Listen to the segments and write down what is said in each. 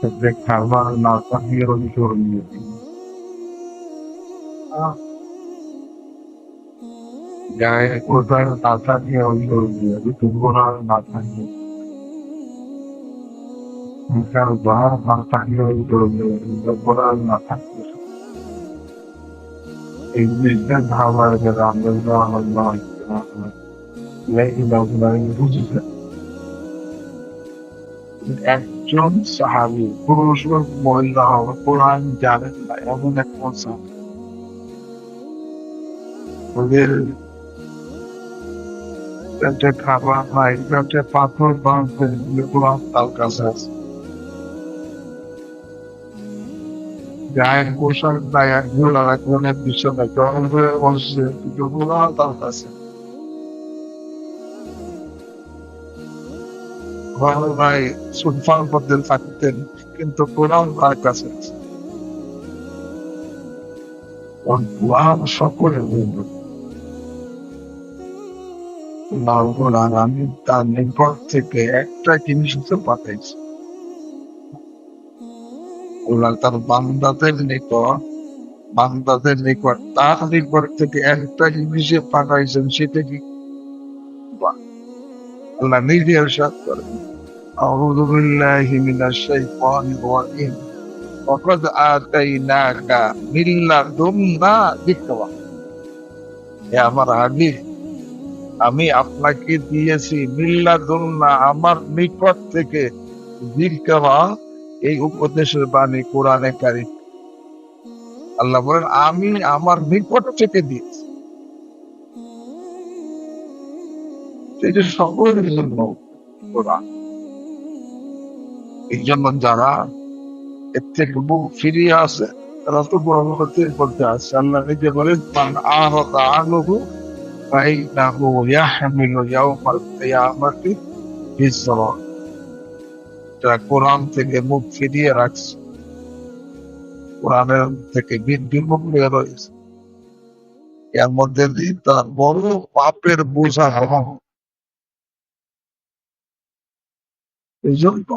Tebrikkarlar nasa hayırlı görünüyor. Yani kurtar nasa hayırlı görünüyor. Tutkunar nasa hayırlı. İnsan daha nasa hayırlı görünüyor. Tutkunar nasa hayırlı. İzmir'de dağlar yarandı, dağlar ve ilahların huzuru. Evet. একজন সাহাবি পুরুষ হোক মহিলা হোক কোরআন জানেন না এমন পেটে পাথর বাঁধতে কোরআন তার পোশাক নাই বসছে কিন্তু কোরআন তার কাছে ভাই পদ্মের থাকতেন, কিন্তু কোরআন তার কাছে কোরআন সকলে বলবে কোরআন আমি তার নিকট থেকে একটা জিনিস তো পাঠাইছি। ওরা তার বান্দাদের নিকট বান্দাদের নিকট, তার নিকট থেকে একটা জিনিসে পাঠাইছেন সেটা কি। আল্লাহ নিজে করেন। أعوذ بالله من الشيطان الرجيم وقد آتيناك من لدنا ذكرا হে আমার হাবিব আমি আপনাকে দিয়েছি মিল্লাদুল্লাহ আমার নিকট থেকে জিজ্ঞাসা এই উপদেশের বাণী কোরআনে কারি আল্লাহ বলেন আমি আমার নিকট থেকে দিয়েছি এই যে সকলের জন্য কোরআন এই জন্য যারা এর থেকে মুখ ফিরিয়ে আসে তারা তো বড় হতে করতে আসে আল্লাহ নিজে বলেন মান আহতা আনহু فإنه يحمل يوم القيامة وزرا যারা কোরআন থেকে মুখ ফিরিয়ে রাখছে কোরআনের থেকে বিমুখ হয়ে রয়েছে এর মধ্যে দিয়ে তার বড় পাপের বোঝা হওয়া এই জন্য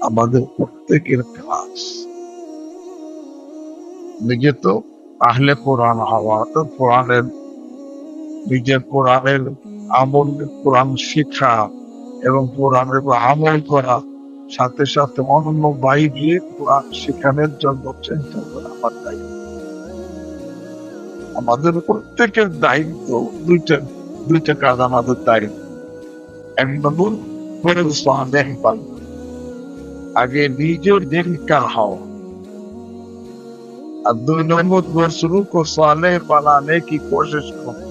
আমাদের প্রত্যেকের কাজ। নিজে তো আহলে কোরআন হওয়া, তো কোরআনের, নিজের কোরআনের আমল, কোরআন শিক্ষা এবং কোরআনের আমল করা, সাথে সাথে অন্য বাইরে কোরআন শেখানোর জন্য চেষ্টা করা আমার দায়িত্ব। আমাদের প্রত্যেকের দায়িত্ব দুইটা দুইটা কাজ আমাদের দায়িত্ব। এক নম্বর করে দেখভাল আগে নিজের দিনকার হও আর দুই নম্বর দোষরু কো সালে বানানে কি কোশিশ করো।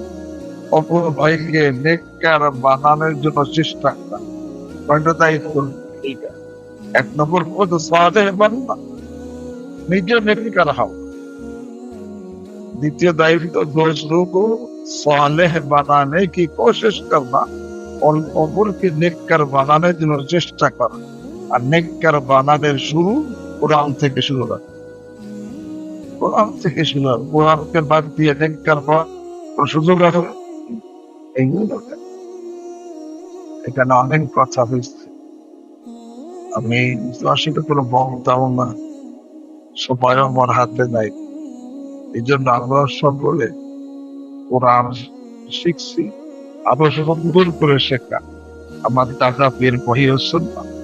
অপর ভাইকে নেককার বানানোর জন্য চেষ্টা করা। কয়টা দায়িত্ব এক নম্বর কত সালে বানবা নিজে নেককার হও। দ্বিতীয় দায়িত্ব দোষরু কো সালে বানানে কি কোশিশ করনা অপরকে নেককার বানানোর জন্য চেষ্টা করা। আর নেককার বানানোর শুরু কোরআন থেকে শুরু হয়। কোরআন থেকে শুরু হয়। কোরআনকে বাদ দিয়ে নেককার হওয়ার সুযোগ রাখো এইগুলো দরকার। এখানে অনেক কথা হয়েছে। আমি আসলে কোনো বক্তাও না। সবাই আমার হাতে নাই। এই জন্য আমরা সকলে কোরআন শিখছি। আরও সুন্দর করে শেখা। আমার টাকা বের বহিয়েছেন না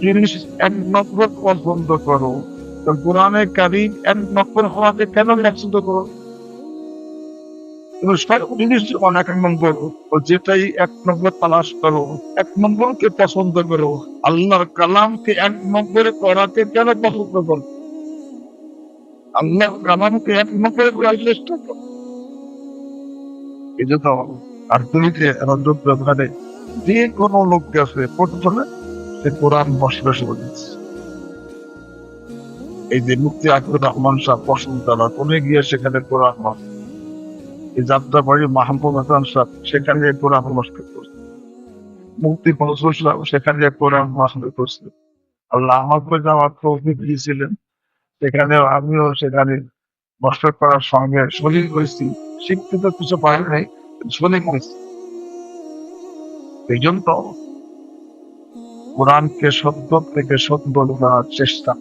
জিনিস এক নম্বর পছন্দ করো। এক নম্বর কেন পছন্দ করো? সব জিনিস যখন এক নম্বর, ও যেটাই এক নম্বর তালাশ করো, এক নম্বরকে পছন্দ করো। আল্লাহর কালামকে এক নম্বরে করাকে কেন পছন্দ করো? আল্লাহর কালামকে এক নম্বরে চেষ্টা করো। এই জন্য আর তুমি যে ব্যবহারে যে কোনো লোক গেছে সে কোরআন বসবে বলেছে এই যে মুক্তি আকবর রহমান পছন্দ উনি গিয়ে সেখানে কোরআন এই যাত্রা বাড়ি মাহমুদ হাসান সাহ সেখানে গিয়ে কোরআন নমস্কার করছে। মুক্তি ফজল সেখানে গিয়ে কোরআন নমস্কার করছে। আল্লাহ আমাকে যাওয়ার তৌফিক দিয়েছিলেন সেখানে আমিও সেখানে নষ্ট করার সঙ্গে শরীর হয়েছি। শিখতে তো কিছু পারি নাই, শুনে এই জন্য কোরআনকে সত্য থেকে সত্য করার চেষ্টা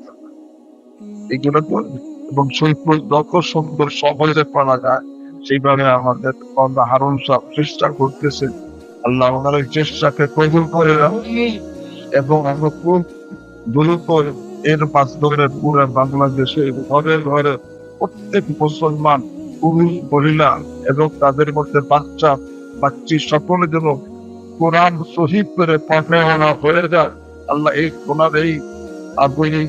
এগুলো করবে এবং সৈকত যত সুন্দর সহজে করা যায়, সেইভাবে আমাদের কন্যা হারুন সব চেষ্টা করতেছে। আল্লাহ ওনার এই চেষ্টাকে কবুল করে দাও এবং আমরা খুব দ্রুত এর ধরে পুরো বাংলাদেশে ঘরে ঘরে প্রত্যেক মুসলমান পুরুষ মহিলা এবং তাদের মধ্যে বাচ্চা বাচ্চি সকলে যেন কোরআন শহীদ করে পাঠানো হয়ে যায়। আল্লাহ এই ওনার এই আগ্রহী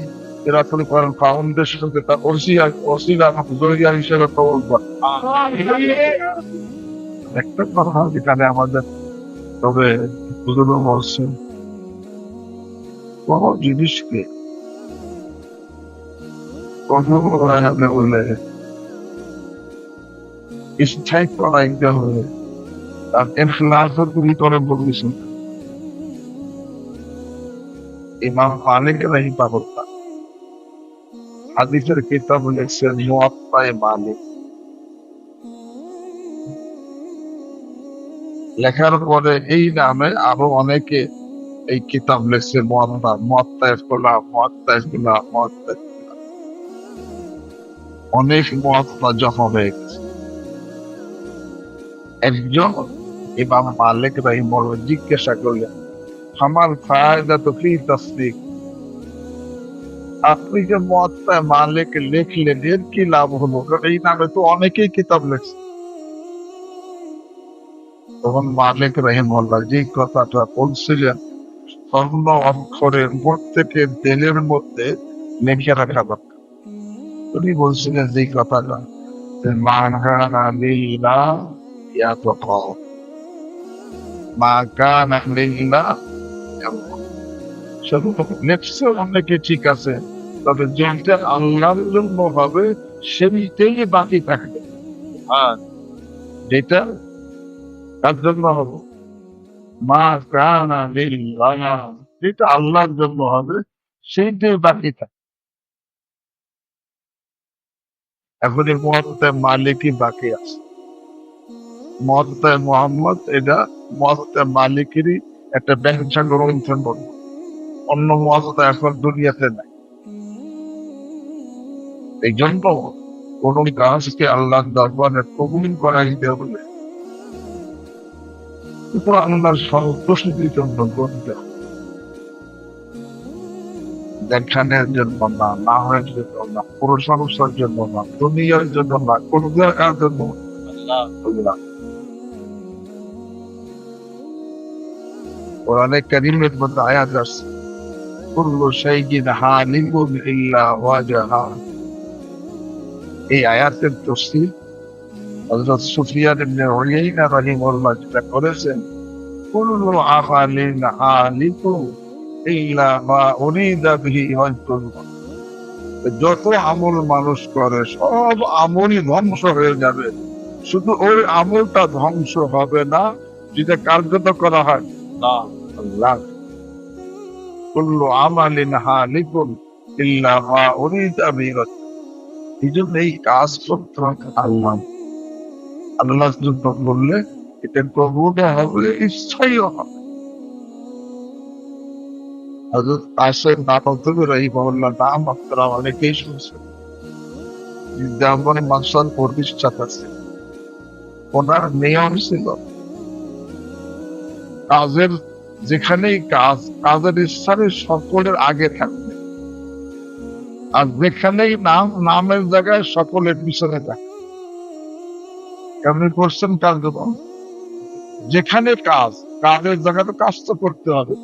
এরাতুল কোরআন ফাউন্ডেশনকে তার অসিয়া অসিলা জরিয়া হিসেবে কবল করে। একটা কথা যেখানে আমাদের তবে বুজুর্গ বলছেন কোন জিনিসকে কঠোর করা ইমাম হাদিসের কিতাব লিখছেন মালিক। লেখার পরে এই নামে আরও অনেকে এই কিতাব লিখছে, মুয়াত্তা মুয়াত্তায়ে ফুলা মুয়াত্তায়ে ফুলা মুয়াত্তায়ে। অনেক মুয়াত্তা জমা হয়ে গেছে। একজন ইমাম মালিক রহিমুল্লাহ জিজ্ঞাসা করলেন আমার ফায়দা তো ফি তসদিক? আপনি যে মতটা মালিক লিখলেন, এর কি লাভ হলো? এই নামে তো অনেকেই কিতাব লিখছে। তখন মালিক রহিমুল্লাহ যে কথাটা বলছিলেন স্বর্ণ অক্ষরের প্রত্যেকের দিলের মধ্যে লিখে রাখা দরকার। উনি বলছিলেন যে কথাটা, যে মা ইয়াতকা মা কানা লিল্লা নেক্সট অনেকে ঠিক আছে তবে যেটা আল্লাহর জন্য হবে সেটাই বাকি থাকবে আর যেটা কার জন্য হবে মা কানা লিল্লাহ যেটা আল্লাহর জন্য হবে সেইটাই বাকি থাকবে এখন এই মহত্বে মালিকই বাকি আছে মহত্তে মোহাম্মদ, এটা মালিকেরই একটা ব্যবসা গ্রন্থের অন্য এখন দুনিয়াতে নাই। এই জন্য কোন কাজকে আল্লাহ দরবারে কবুল আল্লাহর সন্তুষ্টির জন্য জন্য না না হওয়ার জন্য না প্রশংসার জন্য না, দুনিয়ার জন্য না, কোন জায়গার জন্য। যত আমল মানুষ করে, সব আমলই ধ্বংস হয়ে যাবে। শুধু ওই আমলটা ধ্বংস হবে না, যেটা কার্যত করা হয় আল্লাহ। এই আল্লাহ। নাতবে রাহিমাহুল্লাহ নাম আপনারা অনেকেই শুনছেন। যেমন মানসার প্রতিষ্ঠাতা ছিল ওনার নিয়ম ছিল। কাজের যেখানেই কাজ, কাজের স্থানে সকলের আগে থাকবে। আর যেখানেই নাম, নামের জায়গায় সকলের পিছনে থাকে কেমন করছেন যেখানে কাজ, কাজের জায়গায় তো কাজ তো করতে হবে।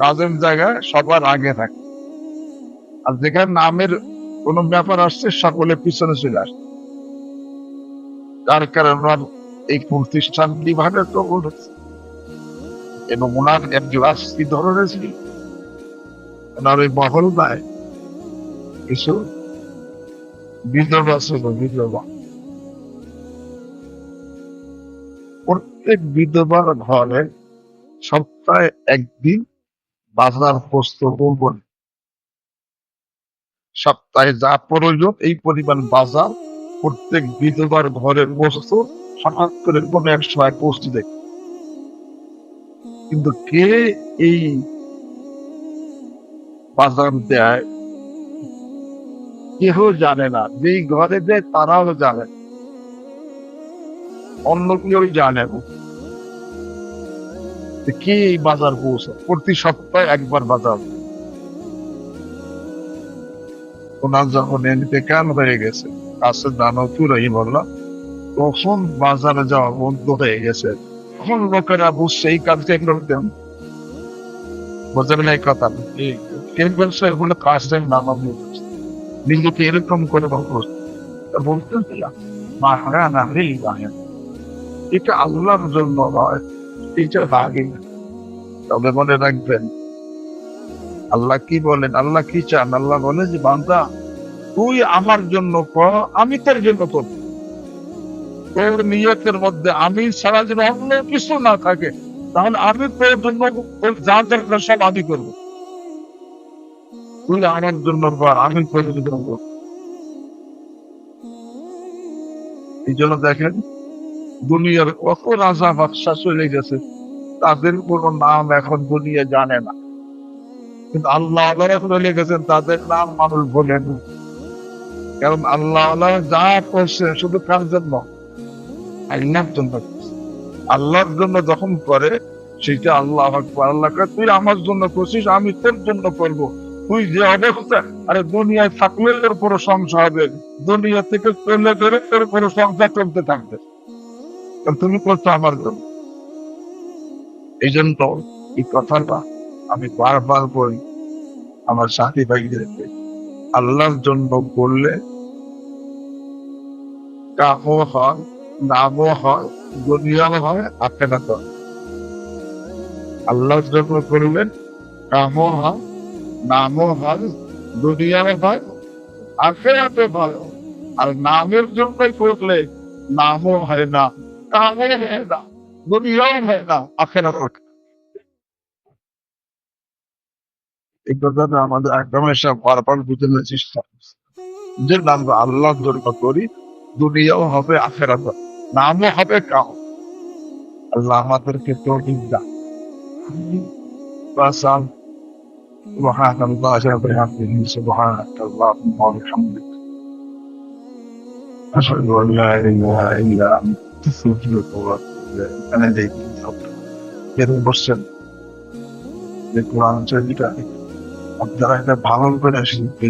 কাজের জায়গায় সবার আগে থাকে আর যেখানে নামের কোন ব্যাপার আসছে, সকলের পিছনে চলে আসছে যার কারণে এই প্রতিষ্ঠান বিভাগে তো বলেছে। এবং ওনার এক গ্লাস কি ধরনের ছিল? ওনার ওই দায় কিছু বিধবা ছিল, বিধবা। প্রত্যেক বিধবার ঘরে সপ্তাহে একদিন বাজার প্রস্তুত করবেন সপ্তাহে যা প্রয়োজন, এই পরিমাণ বাজার প্রত্যেক বিধবার ঘরের বস্তু হঠাৎ করে কোনো এক সময় পোস্ট দেখ কিন্তু কে এই বাজার দেয়? কেউ জানে না। যেই ঘরে দেয় তারাও জানে অন্য কেউ জানে না। কে এই বাজার পৌঁছে প্রতি সপ্তাহে একবার বাজার ওনার যখন এন্তেকাল হয়ে গেছে, কাছে দানো পুরাই বললাম তখন বাজারে যাওয়া বন্ধ হয়ে গেছে। তখন কাজটা করতেন বোঝাবেন এই কথা? বলছে এগুলো কাজটাই নামা নিজেকে এরকম করে বলতে না এটা আল্লাহর জন্য নয়, এটা তবে মনে রাখবেন, আল্লাহ কি বলেন, আল্লাহ কি চান? আল্লাহ বলে যে, বান্দা, তুই আমার জন্য কর, আমি তার জন্য করব। তোর নিয়তের মধ্যে, আমি ছাড়া যেন অন্য কিছু না থাকে, তাহলে আমি তোর জন্য যা দরকার সব আমি করব। তুই আমার জন্য কর আমি তোর জন্য এই জন্য দেখেন, দুনিয়ার কত রাজা চলে গেছে, তাদের কোনো নাম এখন দুনিয়া জানে না। কিন্তু আল্লাহ চলে গেছেন, তাদের নাম মানুষ বলে কারণ আল্লাহ আল্লাহ যা করছে, শুধু কার জন্য। আল্লাহর জন্য। আল্লাহর জন্য যখন করে সেটা আল্লাহ আল্লাহ তুই আমার জন্য করছিস, আমি তোর জন্য করব। তুই যে অবস্থা আরে দুনিয়ায় থাকলে তোর পুরো সংসার হবে। দুনিয়া থেকে চলে গেলে তোর পুরো সংসার চলতে থাকবে। তুমি করছ আমার জন্য। এই জন্য এই কথাটা আমি বারবার বলি আমার সাথী ভাইদেরকে। আল্লাহর জন্য বললে কামও হয় নামও হয়, দুনিয়াও হয় আখেরাত হয়। আল্লাহর জন্য করলেন কামও হয়, নামও হয়, দুনিয়াও হয় আখেরাতে হয়। আর নামের জন্যই করলে নামও হয় না কামও হয় না, দুনিয়াও হয় না আখেরাত হয়। আমাদের একদম এসে বারবার বুঝানোর চেষ্টা করছে। যে আল্লাহর জন্য করি দুনিয়াও হবে আখেরাত নামও হবে কাম আল্লাহ আমাদেরকে তৌফিক দান বাসান سبحان الله وبحمده سبحانك اللهم وبحمدك أشهد أن لا إله إلا أنت أستغفرك وأتوب إليك أنا إليك এরকম বসছেন যে কোরআন শরীফটা আপনারা এটা ভালো করে শিখবেন